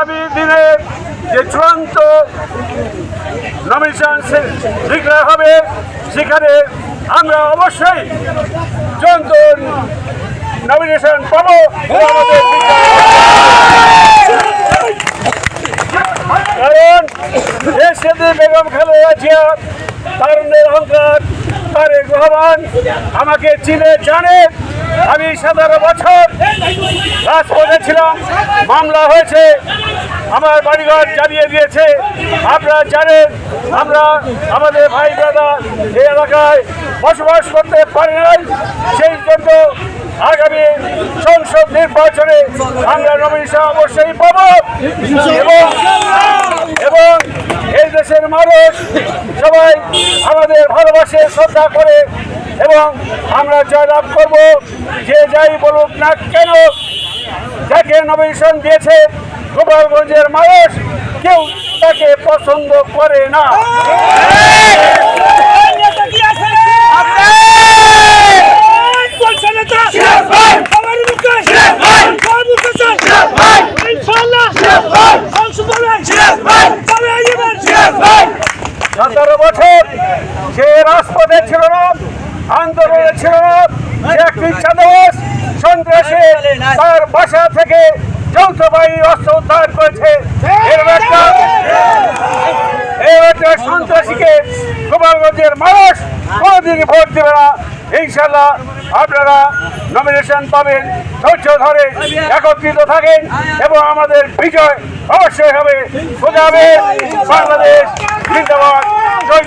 আগামী দিনে যে চূড়ান্ত নমিনেশন ডিক্লেয়ার হবে, সেখানে আমরা অবশ্যই চূড়ান্ত নমিনেশন পাবো। কারণ সাথে বেগম খালেদা জিয়া, তারুণ্যের অহংকার তারেক রহমান আমাকে চিনে জানে। আমি সতেরো বছর রাজপথে ছিলাম মামলা হয়েছে, আমার বাড়িঘর জানিয়ে দিয়েছে। আপনারা জানেন, আমরা আমাদের ভাই দাদা এই এলাকায় বসবাস করতে পারি নাই, সেই জন্য আগামী সংসদ নির্বাচনে আমরা নমিনেশন অবশ্যই পাবো। এবং এবং এই দেশের মানুষ সবাই আমাদের ভালোবাসে, শ্রদ্ধা করে, এবং আমরা জয়লাভ করব। যে যাই বলুক না কেন যাকে নমিনেশন দিয়েছে গোপালগঞ্জের মানুষ, কেউ তাকে পছন্দ করে না। সতেরো বছর সে রাজপথে ছিল না, আন্দোলনে ছিল না। সে একটি সন্ত্রাসী তার বাসা থেকে যৌথ বাহিনী অস্ত্র উদ্ধার করেছে এর সন্ত্রাসীকে গোপালগঞ্জের মানুষ কোনোদিনই ভোট দেবে না। ইনশাল্লাহ আপনারা নমিনেশন পাবেন, ধৈর্য ধরে একত্রিত থাকেন এবং আমাদের বিজয় অবশ্যই হবে। বাংলাদেশ জিন্দাবাদ। জয়